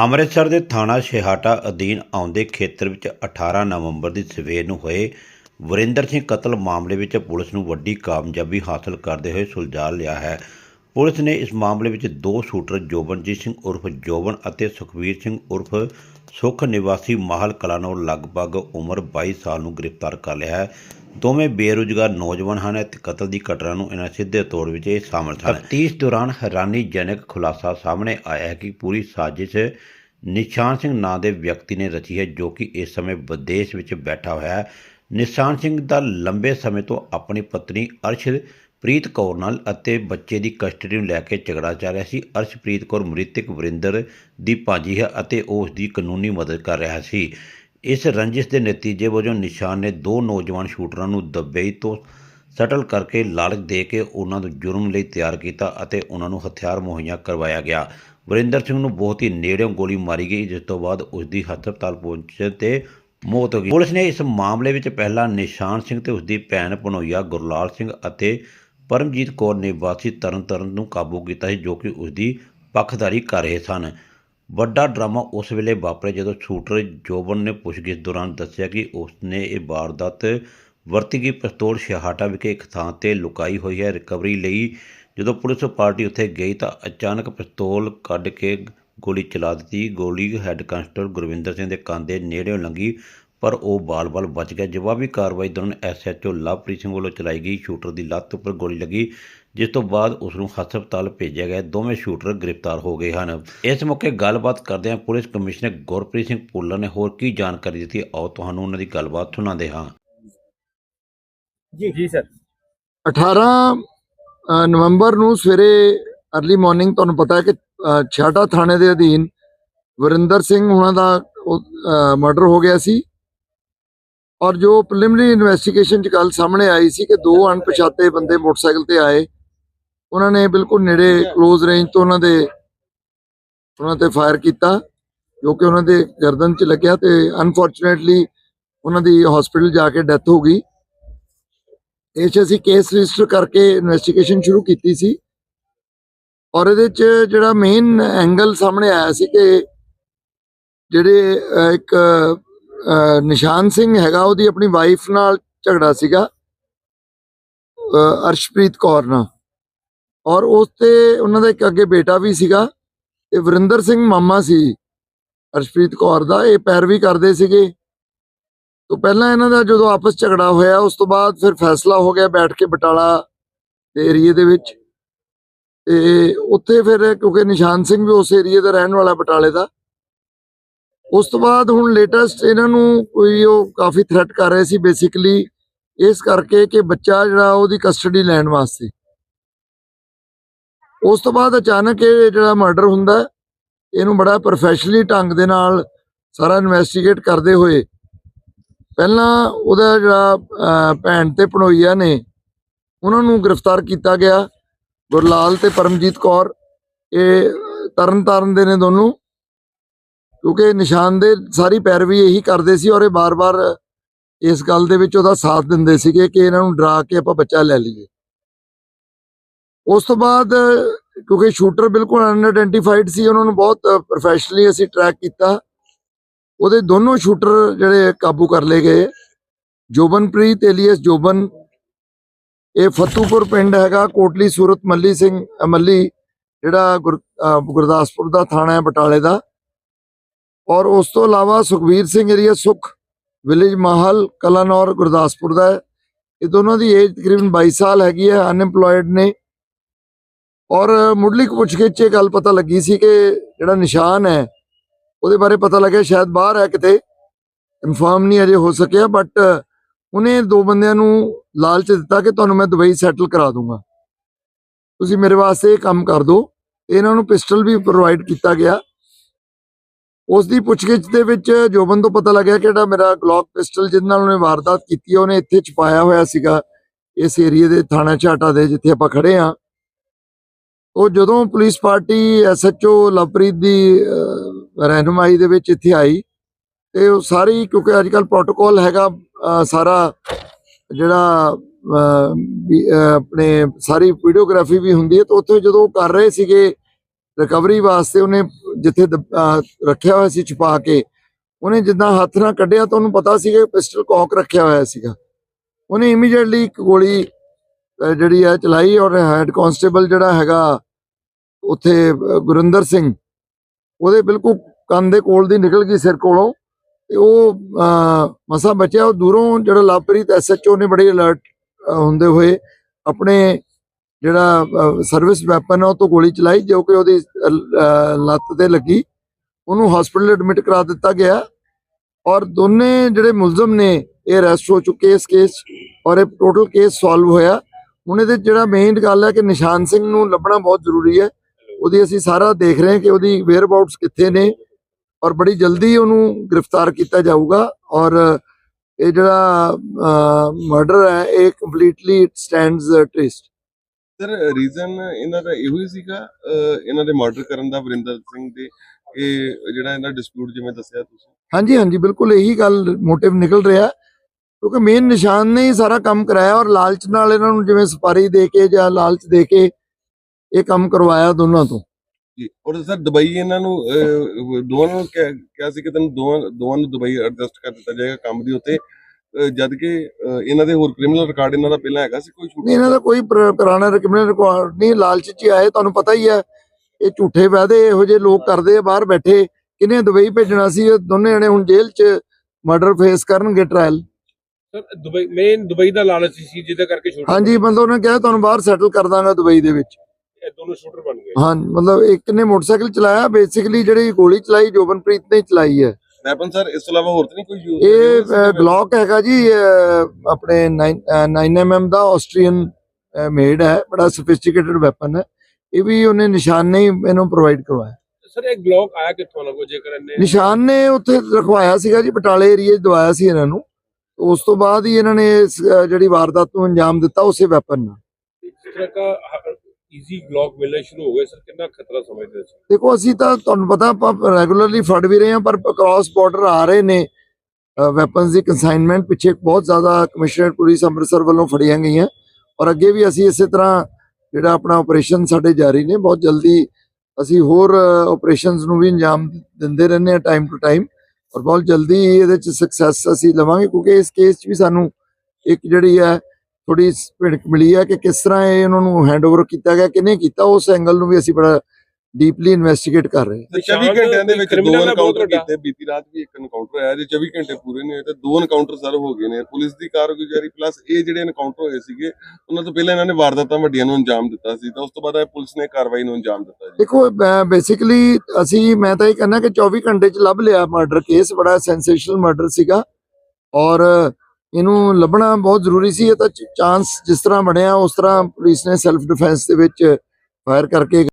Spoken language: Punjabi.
ਅੰਮ੍ਰਿਤਸਰ ਦੇ ਥਾਣਾ ਸ਼ਿਹਾਟਾ ਅਧੀਨ ਆਉਂਦੇ ਖੇਤਰ ਵਿੱਚ 18 ਨਵੰਬਰ ਦੀ ਸਵੇਰ ਨੂੰ ਹੋਏ ਵਰਿੰਦਰ ਸਿੰਘ ਕਤਲ ਮਾਮਲੇ ਵਿੱਚ ਪੁਲਿਸ ਨੂੰ ਵੱਡੀ ਕਾਮਯਾਬੀ ਹਾਸਲ ਕਰਦੇ ਹੋਏ ਸੁਲਝਾ ਲਿਆ ਹੈ। ਪੁਲਿਸ ਨੇ ਇਸ ਮਾਮਲੇ ਵਿੱਚ ਦੋ ਸ਼ੂਟਰ ਜੋਬਨਜੀਤ ਸਿੰਘ ਉਰਫ ਜੋਬਨ ਅਤੇ ਸੁਖਵੀਰ ਸਿੰਘ ਉਰਫ ਸੁਖ ਨਿਵਾਸੀ ਮਾਹਲ ਕਲਾਨੌਰ ਲਗਭਗ ਉਮਰ 22 ਸਾਲ ਨੂੰ ਗ੍ਰਿਫਤਾਰ ਕਰ ਲਿਆ ਹੈ। ਦੋਵੇਂ ਬੇਰੁਜ਼ਗਾਰ ਨੌਜਵਾਨ ਹਨ ਅਤੇ ਕਤਲ ਦੀ ਘਟਨਾ ਨੂੰ ਇਹਨਾਂ ਸਿੱਧੇ ਤੌਰ ਵਿੱਚ ਇਹ ਸ਼ਾਮਲ ਸਨ ਤਫਤੀਸ਼ ਦੌਰਾਨ ਹੈਰਾਨੀਜਨਕ ਖੁਲਾਸਾ ਸਾਹਮਣੇ ਆਇਆ ਹੈ ਕਿ ਪੂਰੀ ਸਾਜ਼ਿਸ਼ ਨਿਸ਼ਾਨ ਸਿੰਘ ਨਾਂ ਦੇ ਵਿਅਕਤੀ ਨੇ ਰਚੀ ਹੈ ਜੋ ਕਿ ਇਸ ਸਮੇਂ ਵਿਦੇਸ਼ ਵਿੱਚ ਬੈਠਾ ਹੋਇਆ ਹੈ। ਨਿਸ਼ਾਨ ਸਿੰਘ ਦਾ ਲੰਬੇ ਸਮੇਂ ਤੋਂ ਆਪਣੀ ਪਤਨੀ ਅਰਸ਼ਪ੍ਰੀਤ ਕੌਰ ਨਾਲ ਅਤੇ ਬੱਚੇ ਦੀ ਕਸਟਡੀ ਨੂੰ ਲੈ ਕੇ ਝਗੜਾ ਚੱਲ ਰਿਹਾ ਸੀ। ਅਰਸ਼ਪ੍ਰੀਤ ਕੌਰ ਮ੍ਰਿਤਕ ਵਰਿੰਦਰ ਦੀ ਭਾਜੀ ਹੈ ਅਤੇ ਉਹ ਉਸ ਦੀ ਕਾਨੂੰਨੀ ਮਦਦ ਕਰ ਰਿਹਾ ਸੀ। ਇਸ ਰੰਜਿਸ਼ ਦੇ ਨਤੀਜੇ ਵਜੋਂ ਨਿਸ਼ਾਨ ਨੇ ਦੋ ਨੌਜਵਾਨ ਸ਼ੂਟਰਾਂ ਨੂੰ ਦੁਬਈ ਤੋਂ ਸਟਲ ਕਰਕੇ ਲਾਲਚ ਦੇ ਕੇ ਉਹਨਾਂ ਨੂੰ ਜੁਰਮ ਲਈ ਤਿਆਰ ਕੀਤਾ ਅਤੇ ਉਹਨਾਂ ਨੂੰ ਹਥਿਆਰ ਮੁਹੱਈਆ ਕਰਵਾਇਆ ਗਿਆ। ਵਰਿੰਦਰ ਸਿੰਘ ਨੂੰ ਬਹੁਤ ਹੀ ਨੇੜਿਓਂ ਗੋਲੀ ਮਾਰੀ ਗਈ, ਜਿਸ ਤੋਂ ਬਾਅਦ ਉਸ ਦੀ ਹਸਪਤਾਲ ਪਹੁੰਚਣ ਤੇ ਮੌਤ ਹੋ ਗਈ। ਪੁਲਿਸ ਨੇ ਇਸ ਮਾਮਲੇ ਵਿੱਚ ਪਹਿਲਾਂ ਨਿਸ਼ਾਨ ਸਿੰਘ ਤੇ ਉਸ ਦੀ ਭੈਣ ਭਣੋਈਆ ਗੁਰਲਾਲ ਸਿੰਘ ਅਤੇ ਪਰਮਜੀਤ ਕੌਰ ਨਿਵਾਸੀ ਤਰਨਤਾਰਨ ਨੂੰ ਕਾਬੂ ਕੀਤਾ ਸੀ, ਜੋ ਕਿ ਉਸ ਦੀ ਪੱਖਧਾਰੀ ਕਰ ਰਹੇ ਸਨ। ਵੱਡਾ ਡਰਾਮਾ ਉਸ ਵੇਲੇ ਵਾਪਰਿਆ ਜਦੋਂ ਸ਼ੂਟਰ ਜੋਬਨ ਨੇ ਪੁੱਛਗਿੱਛ ਦੌਰਾਨ ਦੱਸਿਆ ਕਿ ਉਸ ਨੇ ਇਹ ਵਾਰਦਾਤ ਵਰਤੀ ਗਈ ਪਿਸਤੌਲ ਛਿਹਾਟਾ ਵਿਖੇ ਇੱਕ ਥਾਂ ਤੇ ਲੁਕਾਈ ਹੋਈ ਹੈ। ਰਿਕਵਰੀ ਲਈ ਜਦੋਂ ਪੁਲਿਸ ਪਾਰਟੀ ਉੱਥੇ ਗਈ ਤਾਂ ਅਚਾਨਕ ਪਿਸਤੌਲ ਕੱਢ ਕੇ ਗੋਲੀ ਚਲਾ ਦਿੱਤੀ। ਗੋਲੀ ਹੈੱਡ ਕਾਂਸਟੇਬਲ ਗੁਰਵਿੰਦਰ ਸਿੰਘ ਦੇ ਕੰਨ ਦੇ ਨੇੜਿਓਂ ਲੰਗੀ ਪਰ ਉਹ ਬਾਲ-ਬਾਲ ਬਚ ਗਿਆ। ਜਵਾਬੀ ਕਾਰਵਾਈ ਦੌਰਾਨ ਐਸਐਚਓ ਲਵਪ੍ਰੀਤ ਸਿੰਘ ਵੱਲੋਂ ਚਲਾਈ ਗਈ ਸ਼ੂਟਰ ਦੀ ਲੱਤ ਉੱਪਰ ਗੋਲੀ ਲੱਗੀ। ਜਿਸ ਤੋਂ ਬਾਅਦ ਉਸ ਨੂੰ ਹਸਪਤਾਲ ਭੇਜਿਆ ਗਿਆ। ਦੋਵੇਂ ਸ਼ੂਟਰ ਗ੍ਰਿਫਤਾਰ ਹੋ ਗਏ ਹਨ। ਇਸ ਮੌਕੇ ਗੱਲਬਾਤ ਕਰਦਿਆਂ ਪੁਲਿਸ ਕਮਿਸ਼ਨਰ ਗੁਰਪ੍ਰੀਤ ਸਿੰਘ ਭੁੱਲਰ ਨੇ ਹੋਰ ਕੀ ਜਾਣਕਾਰੀ ਦਿੱਤੀ? ਆਓ ਤੁਹਾਨੂੰ ਉਹਨਾਂ ਦੀ ਗੱਲਬਾਤ ਸੁਣਾਉਂਦੇ ਹਾਂ। ਜੀ। ਜੀ ਸਰ 18 ਅ, ਨਵੰਬਰ ਨੂੰ ਸਵੇਰੇ अर्ਲੀ ਮਾਰਨਿੰਗ ਤੁਹਾਨੂੰ ਪਤਾ ਹੈ ਕਿ ਛਾਟਾ ਥਾਣੇ ਦੇ ਅਧੀਨ ਵਰਿੰਦਰ ਸਿੰਘ ਉਹਨਾਂ ਦਾ ਮਰਡਰ ਹੋ ਗਿਆ ਸੀ। ਔਰ ਜੋ ਪ੍ਰੀਲਿਮਿਨਰੀ ਇਨਵੈਸਟੀਗੇਸ਼ਨ ਚ ਗੱਲ ਸਾਹਮਣੇ ਆਈ ਸੀ ਕਿ ਦੋ ਅਣਪਛਾਤੇ ਬੰਦੇ ਮੋਟਰਸਾਈਕਲ ਤੇ ਆਏ। ਉਹਨਾਂ ਨੇ ਬਿਲਕੁਲ ਨੇੜੇ ক্লোਜ਼ ਰੇਂਜ ਤੋਂ ਉਹਨਾਂ ਦੇ ਉਹਨਾਂ ਤੇ ਫਾਇਰ ਕੀਤਾ ਜੋ ਕਿ ਉਹਨਾਂ ਦੇ ਗਰਦਨ 'ਚ ਲੱਗਿਆ ਤੇ ਅਨਫੋਰਚੂਨੇਟਲੀ ਉਹਨਾਂ ਦੀ ਹਸਪੀਟਲ ਜਾ ਕੇ ਡੈਥ ਹੋ ਗਈ। ਇਹ 'ਚ ਅਸੀਂ ਕੇਸ ਰਜਿਸਟਰ ਕਰਕੇ ਇਨਵੈਸਟੀਗੇਸ਼ਨ ਸ਼ੁਰੂ ਕੀਤੀ ਸੀ। ਔਰ ਇਹਦੇ 'ਚ ਜਿਹੜਾ ਮੇਨ ਐਂਗਲ ਸਾਹਮਣੇ ਆਇਆ ਸੀ ਕਿ ਜਿਹੜੇ ਇੱਕ ਨਿਸ਼ਾਨ ਸਿੰਘ ਹੈਗਾ ਉਹਦੀ ਆਪਣੀ ਵਾਈਫ ਨਾਲ ਝਗੜਾ ਸੀਗਾ ਅਰਸ਼ਪ੍ਰੀਤ ਕੌਰ ਨਾਲ। ਔਰ ਉਸ ਤੇ ਉਹਨਾਂ ਦਾ ਇੱਕ ਅੱਗੇ ਬੇਟਾ ਵੀ ਸੀਗਾ, ਤੇ ਵਰਿੰਦਰ ਸਿੰਘ ਮਾਮਾ ਸੀ, ਅਰਸ਼ਪ੍ਰੀਤ ਕੌਰ ਦਾ, ਇਹ ਪੈਰਵੀ ਕਰਦੇ ਸੀਗੇ। ਤੋਂ ਪਹਿਲਾਂ ਇਹਨਾਂ ਦਾ ਜਦੋਂ ਆਪਸ ਝਗੜਾ ਹੋਇਆ, ਉਸ ਤੋਂ ਬਾਅਦ ਫਿਰ ਫੈਸਲਾ ਹੋ ਗਿਆ ਬੈਠ ਕੇ ਬਟਾਲਾ ਦੇ ਏਰੀਏ ਦੇ ਵਿੱਚ। ਤੇ ਉੱਥੇ ਫਿਰ ਕਿਉਂਕਿ ਨਿਸ਼ਾਨ ਸਿੰਘ ਵੀ ਉਸ ਏਰੀਏ ਦਾ ਰਹਿਣ ਵਾਲਾ ਬਟਾਲੇ ਦਾ। ਉਸ ਤੋਂ ਬਾਅਦ ਹੁਣ ਲੇਟੈਸਟ ਇਹਨਾਂ ਨੂੰ ਕੋਈ ਉਹ ਕਾਫੀ ਥ੍ਰੈਟ ਕਰ ਰਹੇ ਸੀ ਬੇਸਿਕਲੀ ਇਸ ਕਰਕੇ ਕਿ ਬੱਚਾ ਜਿਹੜਾ ਉਹਦੀ ਕਸਟਡੀ ਲੈਣ ਵਾਸਤੇ। ਉਸ ਤੋਂ ਬਾਅਦ ਅਚਾਨਕ ਇਹ ਜਿਹੜਾ ਮਰਡਰ ਹੁੰਦਾ ਇਹਨੂੰ ਬੜਾ ਪ੍ਰੋਫੈਸ਼ਨਲੀ ਢੰਗ ਦੇ ਨਾਲ ਸਾਰਾ ਇਨਵੈਸਟੀਗੇਟ ਕਰਦੇ ਹੋਏ, ਪਹਿਲਾਂ ਉਹਦਾ ਜਿਹੜਾ ਭੈਣ ਤੇ ਭਣੋਈਆ ਨੇ, ਉਹਨਾਂ ਨੂੰ ਗ੍ਰਿਫਤਾਰ ਕੀਤਾ ਗਿਆ, ਗੁਰਲਾਲ ਤੇ ਪਰਮਜੀਤ ਕੌਰ, ਇਹ ਤਰਨ ਤਾਰਨ ਦੇ ਨੇ ਦੋਨੋਂ, ਕਿਉਂਕਿ ਨਿਸ਼ਾਨ ਦੇ ਸਾਰੀ ਪੈਰਵੀ ਇਹੀ ਕਰਦੇ ਸੀ ਔਰ ਇਹ ਬਾਰ-ਬਾਰ ਇਸ ਗੱਲ ਦੇ ਵਿੱਚ ਉਹਦਾ ਸਾਥ ਦਿੰਦੇ ਸੀਗੇ ਕਿ ਇਹਨਾਂ ਨੂੰ ਡਰਾ ਕੇ ਆਪਾਂ ਬੱਚਾ ਲੈ ਲਈਏ। ਉਸ ਤੋਂ ਬਾਅਦ, ਕਿਉਂਕਿ ਸ਼ੂਟਰ ਬਿਲਕੁਲ ਅਨਆਇਡੈਂਟੀਫਾਈਡ ਸੀ, ਉਹਨਾਂ ਨੂੰ ਬਹੁਤ ਪ੍ਰੋਫੈਸ਼ਨਲੀ ਅਸੀਂ ਟਰੈਕ ਕੀਤਾ। ਉਹਦੇ ਦੋਨੋਂ ਸ਼ੂਟਰ ਜਿਹੜੇ ਕਾਬੂ ਕਰ ਲਏ ਗਏ। ਜੋਬਨਪ੍ਰੀਤ, ਏਲੀਅਸ ਜੋਬਨ। ਇਹ ਫਤੂਪੁਰ ਪਿੰਡ ਹੈਗਾ, ਕੋਟਲੀ, ਸੂਰਤ, ਮੱਲੀ ਸਿੰਘ ਮੱਲੀ, ਜਿਹੜਾ ਗੁਰ- ਗੁਰਦਾਸਪੁਰ ਦਾ ਥਾਣਾ ਹੈ, ਬਟਾਲੇ ਦਾ। ਔਰ ਉਸ ਤੋਂ ਇਲਾਵਾ ਸੁਖਵੀਰ ਸਿੰਘ ਏਰੀਆ ਸੁਖ ਵਿਲੇਜ ਮਾਹਲ, ਕਲਾਨੌਰ, ਗੁਰਦਾਸਪੁਰ ਦਾ ਹੈ। ਇਹ ਦੋਨੋਂ ਦੀ ਏਜ ਤਕਰੀਬਨ 22 ਸਾਲ ਹੈਗੀ ਹੈ ਅਨਐਮਪਲੋਇਡ ਨੇ। ਔਰ ਮੁੱਢਲੀ ਪੁੱਛਗਿੱਛ 'ਚ ਇਹ ਗੱਲ ਪਤਾ ਲੱਗੀ ਸੀ ਕਿ ਜਿਹੜਾ ਨਿਸ਼ਾਨ ਹੈ, ਉਹਦੇ ਬਾਰੇ ਪਤਾ ਲੱਗਿਆ ਸ਼ਾਇਦ ਬਾਹਰ ਹੈ ਕਿਤੇ। ਕਨਫਰਮ ਨਹੀਂ ਅਜੇ ਹੋ ਸਕਿਆ ਬਟ ਉਹਨੇ ਦੋ ਬੰਦਿਆਂ ਨੂੰ ਲਾਲਚ ਦਿੱਤਾ ਕਿ ਤੁਹਾਨੂੰ ਮੈਂ ਦੁਬਈ ਸੈਟਲ ਕਰਾ ਦੂੰਗਾ। ਤੁਸੀਂ ਮੇਰੇ ਵਾਸਤੇ ਇਹ ਕੰਮ ਕਰ ਦਿਓ ਤੇ ਇਹਨਾਂ ਨੂੰ ਪਿਸਟਲ ਵੀ ਪ੍ਰੋਵਾਈਡ ਕੀਤਾ ਗਿਆ। ਉਸ ਦੀ ਪੁੱਛਗਿੱਛ ਦੇ ਵਿੱਚ ਜੋਬਨ ਤੋਂ ਪਤਾ ਲੱਗਿਆ ਕਿ ਜਿਹੜਾ ਮੇਰਾ ਗਲੌਕ ਪਿਸਟਲ ਜਿਹਦੇ ਨਾਲ ਉਹਨੇ ਵਾਰਦਾਤ ਕੀਤੀ ਉਹਨੇ ਇੱਥੇ ਛੁਪਾਇਆ ਹੋਇਆ ਸੀਗਾ। ਇਸ ਏਰੀਏ ਦੇ ਥਾਣਾ ਝਾਟਾ ਦੇ ਜਿੱਥੇ ਆਪਾਂ ਖੜੇ ਆ ਉਹ ਜਦੋਂ ਪੁਲਿਸ ਪਾਰਟੀ ਐਸਐਚਓ ਲਵਪ੍ਰੀਤ ਦੀ ਅਹ, ਰਹਿਨੁਮਾਈ ਦੇ ਵਿੱਚ ਇੱਥੇ ਆਈ ਤੇ ਉਹ ਸਾਰੀ ਕਿਉਂਕਿ ਅੱਜ ਕੱਲ ਪ੍ਰੋਟੋਕਾਲ ਹੈਗਾ ਸਾਰਾ ਜਿਹੜਾ ਆਪਣੇ ਸਾਰੀ ਵੀਡੀਓਗ੍ਰਾਫੀ ਵੀ ਹੁੰਦੀ ਹੈ ਤਾਂ ਉੱਥੇ ਜਦੋਂ ਕਰ ਰਹੇ ਸੀਗੇ ਰਿਕਵਰੀ ਵਾਸਤੇ ਉਹਨੇ ਜਿੱਥੇ ਰੱਖਿਆ ਹੋਇਆ ਸੀ ਛੁਪਾ ਕੇ ਉਹਨੇ ਜਿੱਦਾਂ ਹੱਥ ਨਾਲ ਕੱਢਿਆ ਤਾਂ ਉਹਨੂੰ ਪਤਾ ਸੀ ਕਿ ਪਿਸਟਲ ਕੌਕ ਰੱਖਿਆ ਹੋਇਆ ਸੀਗਾ। ਉਹਨੇ ਇਮੀਡੀਏਟਲੀ ਇੱਕ ਗੋਲੀ ਜਿਹੜੀ ਹੈ ਚਲਾਈ ਔਰ ਹੈਡ ਕਾਂਸਟੇਬਲ ਜਿਹੜਾ ਹੈਗਾ ਉੱਥੇ ਗੁਰਿੰਦਰ ਸਿੰਘ, ਉਹਦੇ ਬਿਲਕੁਲ ਕੰਨ ਦੇ ਕੋਲ ਦੀ ਨਿਕਲ ਗਈ ਸਿਰ ਕੋਲੋਂ ਤੇ ਉਹ ਮਸਾ ਬਚਿਆ। ਉਹ ਦੂਰੋਂ ਜਿਹੜਾ ਲਵਪ੍ਰੀਤ ਐਸਐਚਓ ਨੇ ਬੜੇ ਅਲਰਟ ਹੁੰਦੇ ਹੋਏ ਆਪਣੇ ਜਿਹੜਾ ਸਰਵਿਸ ਵੈਪਨ ਆ, ਉਹ ਤੋਂ ਗੋਲੀ ਚਲਾਈ ਜੋ ਕਿ ਉਹਦੀ ਲੱਤ ਤੇ ਲੱਗੀ। ਉਹਨੂੰ ਹਸਪੀਟਲ ਐਡਮਿਟ ਕਰਾ ਦਿੱਤਾ ਗਿਆ ਔਰ ਦੋਨੇ ਜਿਹੜੇ ਮੁਲਜ਼ਮ ਨੇ, ਇਹ ਅਰੈਸਟ ਹੋ ਚੁੱਕੇ ਇਸ ਕੇਸ ਔਰ ਇਹ ਟੋਟਲ ਕੇਸ ਸੋਲਵ ਹੋਇਆ। ਹੁਣ ਇਹਦੇ ਜਿਹੜਾ ਮੇਨ ਗੱਲ ਹੈ ਕਿ ਨਿਸ਼ਾਨ ਸਿੰਘ ਨੂੰ ਲੱਭਣਾ ਬਹੁਤ ਜ਼ਰੂਰੀ ਹੈ। ਉਹਦੀ ਅਸੀਂ ਸਾਰਾ ਦੇਖ ਰਹੇ ਹਾਂ ਕਿ ਉਹਦੀ ਵੇਅਰ ਅਬਾਊਟਸ ਕਿੱਥੇ ਨੇ ਔਰ ਬੜੀ ਜਲਦੀ ਉਹਨੂੰ ਗ੍ਰਿਫਤਾਰ ਕੀਤਾ ਜਾਊਗਾ ਔਰ ਇਹ ਜਿਹੜਾ ਮਰਡਰ ਹੈ ਇਹ completely stands traced sir reason ਇਹਨਾਂ ਦਾ ਇਹੋ ਹੀ ਸੀਗਾ ਇਹਨਾਂ ਦੇ ਮਰਡਰ ਕਰਨ ਦਾ ਵਰਿੰਦਰ ਸਿੰਘ ਦੇ ਇਹ ਜਿਹੜਾ ਇਹਨਾਂ ਡਿਸਪਿਊਟ ਜਿਵੇਂ ਦੱਸਿਆ ਤੁਸੀਂ? ਹਾਂਜੀ ਹਾਂਜੀ ਬਿਲਕੁਲ ਇਹੀ ਗੱਲ ਮੋਟਿਵ ਨਿਕਲ ਰਿਹਾ। ਕਿਉਂਕਿ ਮੇਨ ਨਿਸ਼ਾਨ ਨੇ ਹੀ ਸਾਰਾ ਕੰਮ ਕਰਾਇਆ ਔਰ ਲਾਲਚ ਨਾਲ ਇਹਨਾਂ ਨੂੰ ਜਿਵੇਂ ਸਪਾਰੀ ਦੇ ਕੇ ਜਾਂ ਲਾਲਚ ਦੇ ਕੇ ਇਹ ਕੰਮ ਕਰਵਾਇਆ ਦੋਨਾਂ ਤੋਂ। ਔਰ ਸਰ ਦੁਬਈ ਇਹਨਾਂ ਨੂੰ ਦੋਵਾਂ ਨੂੰ ਕਿਹਾ ਸੀ ਕਿ ਤੈਨੂੰ ਦੋਵਾਂ ਦੋਵਾਂ ਨੂੰ ਦੁਬਈ ਐਡਜਸਟ ਕਰ ਦਿੱਤਾ ਜਾਏਗਾ ਕੰਮ ਦੀ ਉੱਤੇ। ਜਦ ਕਿ ਇਹਨਾਂ ਦੇ ਹੋਰ ਕ੍ਰਿਮੀਨਲ ਰਿਕਾਰਡ ਇਹਨਾਂ ਦਾ ਪਹਿਲਾਂ ਹੈਗਾ ਸੀ ਕੋਈ ਨਹੀਂ ਇਹਨਾਂ ਦਾ ਕੋਈ ਪੁਰਾ- ਪੁਰਾਣਾ ਕ੍ਰਿਮੀਨਲ ਰਿਕਾਰਡ ਨਹੀਂ ਲਾਲਚ 'ਚ ਆਏ ਤੁਹਾਨੂੰ ਪਤਾ ਹੀ ਹੈ ਇਹ ਝੂਠੇ ਵਾਅਦੇ ਇਹੋ ਜਿਹੇ ਲੋਕ ਕਰਦੇ ਆ ਬਾਹਰ ਬੈਠੇ ਕਿਨੇ ਦੁਬਈ ਭੇਜਣਾ ਸੀ ਇਹ ਦੋਨੇ ਜਣੇ ਹੁਣ ਜੇਲ੍ਹ 'ਚ ਮਰਡਰ ਫੇਸ ਕਰਨਗੇ ਟ੍ਰਾਇਲ ਸਰ ਦੁਬਈ ਮੇਨ ਦੁਬਈ ਦਾ ਲਾਲਚ ਸੀ ਜਿਹਦੇ ਕਰਕੇ ਸ਼ੂਟਰ ਹਾਂਜੀ ਮਤਲਬ ਉਹਨੇ ਕਿਹਾ ਤੁਹਾਨੂੰ ਬਾਹਰ ਸੈਟਲ ਕਰ ਦਾਂਗਾ ਦੁਬਈ ਦੇ ਵਿੱਚ। ਇਹ ਦੋਨੋਂ ਸ਼ੂਟਰ ਬਣ ਗਏ। ਹਾਂ ਮਤਲਬ ਇੱਕ ਨੇ ਮੋਟਰਸਾਈਕਲ ਚਲਾਇਆ ਬੇਸਿਕਲੀ ਜਿਹੜੀ ਗੋਲੀ ਚਲਾਈ ਜੋਬਨਪ੍ਰੀਤ ਨੇ ਚਲਾਈ ਹੈ। ਵੈਪਨ ਸਰ ਇਸ ਤੋਂ ਇਲਾਵਾ ਹੋਰ ਤਾਂ ਨਹੀਂ ਕੋਈ ਯੂਜ਼ ਇਹ ਗਲੌਕ ਹੈਗਾ ਜੀ ਆਪਣੇ 9mm ਦਾ ਆਸਟਰੀਅਨ ਮੇਡ ਹੈ ਬੜਾ ਸੋਫਿਸਟੀਕੇਟਡ ਵੈਪਨ ਹੈ। ਇਹ ਵੀ ਉਹਨੇ ਨਿਸ਼ਾਨ ਨੇ ਇਹਨੂੰ ਪ੍ਰੋਵਾਈਡ ਕਰਵਾਇਆ। ਸਰ ਇਹ ਗਲੌਕ ਆਇਆ ਕਿੱਥੋਂ ਲੱਗੋ ਜੇਕਰ ਇਹਨੇ ਨਿਸ਼ਾਨ ਨੇ ਉੱਥੇ ਰਖਵਾਇਆ ਸੀਗਾ ਜੀ ਬਟਾਲੇ ਏਰੀਏ 'ਚ ਦਵਾਇਆ ਸੀ ਇਹਨਾਂ ਨੂੰ। ਉਸ ਤੋਂ ਬਾਅਦ ਹੀ ਇਹਨਾਂ ਨੇ ਇਸ, ਜਿਹੜੀ ਵਾਰਦਾਤ ਨੂੰ ਅੰਜਾਮ ਦਿੱਤਾ ਉਸੇ ਵੈਪਨ ਨਾਲ। ਇਸ ਤਰ੍ਹਾਂ ਦਾ ਈਜ਼ੀ ਗਲੌਕ ਮਿਲਣਾ ਸ਼ੁਰੂ ਹੋ ਗਏ ਸਰ ਕਿੰਨਾ ਖਤਰਾ ਸਮਝਦੇ ਸੀ ਦੇਖੋ ਅਸੀਂ ਤਾਂ ਤੁਹਾਨੂੰ ਪਤਾ ਆਪਾਂ ਰੈਗੂਲਰਲੀ ਫੜ ਵੀ ਰਹੇ ਹਾਂ ਪਰ ਕ੍ਰਾਸ ਬਾਰਡਰ ਆ ਰਹੇ ਨੇ। ਵੈਪਨਸ ਦੀ ਕਨਸਾਈਨਮੈਂਟ ਪਿੱਛੇ ਬਹੁਤ ਜ਼ਿਆਦਾ ਕਮਿਸ਼ਨਰ ਪੁਲਿਸ ਅੰਮ੍ਰਿਤਸਰ ਵੱਲੋਂ ਫੜੀਆਂ ਗਈਆਂ। ਔਰ ਅੱਗੇ ਵੀ ਅਸੀਂ ਇਸੇ ਤਰ੍ਹਾਂ ਜਿਹੜਾ ਆਪਣਾ ਆਪਰੇਸ਼ਨ ਸਾਡੇ ਜਾਰੀ ਨੇ ਬਹੁਤ ਜਲਦੀ ਅਸੀਂ ਹੋਰ ਆਪਰੇਸ਼ਨਸ ਨੂੰ ਵੀ ਅੰਜਾਮ ਦਿੰਦੇ ਰਹਿੰਦੇ ਹਾਂ ਟਾਈਮ ਟੂ ਟਾਈਮ ਔਰ ਬਹੁਤ ਜਲਦੀ ਇਹਦੇ ਚ ਸਕਸੈਸ ਅਸੀਂ ਲਵਾਂਗੇ, ਕਿਉਂਕਿ ਇਸ ਕੇਸ 'ਚ ਵੀ ਸਾਨੂੰ ਇੱਕ ਜਿਹੜੀ ਹੈ ਥੋੜੀ ਭਿਣਕ ਮਿਲੀ ਹੈ ਕਿ ਕਿਸ ਤਰ੍ਹਾਂ ਇਹ ਉਹਨਾਂ ਨੂੰ ਹੈਂਡਓਵਰ ਕੀਤਾ ਗਿਆ ਕਿਹਨੇ ਕੀਤਾ, ਉਸ ਐਂਗਲ ਨੂੰ ਵੀ ਅਸੀਂ ਬੜਾ ਡੀਪਲੀ ਇਨਵੈਸਟੀਗੇਟ ਕਰ ਰਹੇ ਹਾਂ 24 ਘੰਟਿਆਂ ਦੇ ਵਿੱਚ ਦੋ ਐਨਕਾਊਂਟਰ। ਕੀਤੇ ਬੀਤੀ ਰਾਤ ਵੀ ਇੱਕ ਐਨਕਾਊਂਟਰ ਹੋਇਆ ਜੇ 24 ਘੰਟੇ ਪੂਰੇ ਨਹੀਂ ਹੋਏ ਤੇ ਦੋ ਐਨਕਾਊਂਟਰ ਸਰ ਹੋ ਗਏ ਨੇ। ਪੁਲਿਸ ਦੀ ਕਾਰਗੁਜ਼ਾਰੀ ਪਲੱਸ ਇਹ ਜਿਹੜੇ ਐਨਕਾਊਂਟਰ ਹੋਏ ਸੀਗੇ ਉਹਨਾਂ ਤੋਂ ਪਹਿਲਾਂ ਇਹਨਾਂ ਨੇ ਵਾਰਦਾਤਾਂ ਵੱਡੀਆਂ ਨੂੰ ਅੰਜਾਮ ਦਿੱਤਾ ਸੀ ਤਾਂ ਉਸ ਤੋਂ ਬਾਅਦ ਇਹ ਪੁਲਿਸ ਨੇ ਕਾਰਵਾਈ ਨੂੰ ਅੰਜਾਮ ਦਿੱਤਾ ਜੀ। ਦੇਖੋ ਬੇਸਿਕਲੀ ਅਸੀਂ ਮੈਂ ਤਾਂ ਇਹ ਕਹਿੰਦਾ ਕਿ 24 ਘੰਟੇ ਚ ਲੱਭ ਲਿਆ ਮਰਡਰ ਕੇਸ ਬੜਾ ਸੈਂਸੇਸ਼ਨਲ ਮਰਡਰ ਸੀਗਾ। ਔਰ ਇਹਨੂੰ ਲੱਭਣਾ ਬਹੁਤ ਜ਼ਰੂਰੀ ਸੀ ਇਹ ਤਾਂ ਚਾਂਸ ਜਿਸ ਤਰ੍ਹਾਂ ਬਣਿਆ ਉਸ ਤਰ੍ਹਾਂ ਪੁਲਿਸ ਨੇ ਸੈਲਫ ਡਿਫੈਂਸ ਦੇ ਵਿੱਚ ਫਾਇਰ ਕਰਕੇ